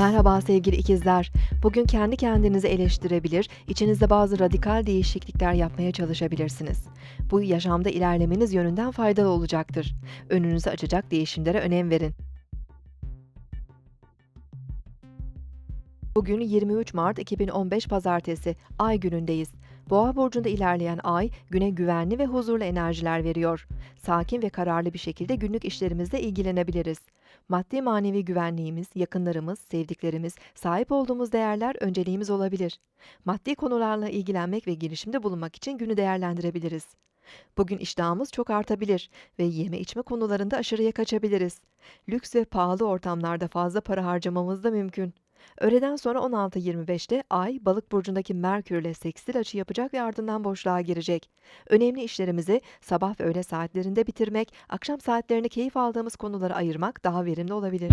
Merhaba sevgili ikizler. Bugün kendi kendinizi eleştirebilir, içinizde bazı radikal değişiklikler yapmaya çalışabilirsiniz. Bu yaşamda ilerlemeniz yönünden faydalı olacaktır. Önünüzü açacak değişimlere önem verin. Bugün 23 Mart 2015 Pazartesi, Ay günündeyiz. Boğa burcunda ilerleyen Ay, güne güvenli ve huzurlu enerjiler veriyor. Sakin ve kararlı bir şekilde günlük işlerimizle ilgilenebiliriz. Maddi manevi güvenliğimiz, yakınlarımız, sevdiklerimiz, sahip olduğumuz değerler önceliğimiz olabilir. Maddi konularla ilgilenmek ve girişimde bulunmak için günü değerlendirebiliriz. Bugün iştahımız çok artabilir ve yeme içme konularında aşırıya kaçabiliriz. Lüks ve pahalı ortamlarda fazla para harcamamız da mümkün. Öğleden sonra 16.25'te Ay, Balık burcundaki Merkür ile sekstil açı yapacak ve ardından boşluğa girecek. Önemli işlerimizi sabah ve öğle saatlerinde bitirmek, akşam saatlerinde keyif aldığımız konulara ayırmak daha verimli olabilir.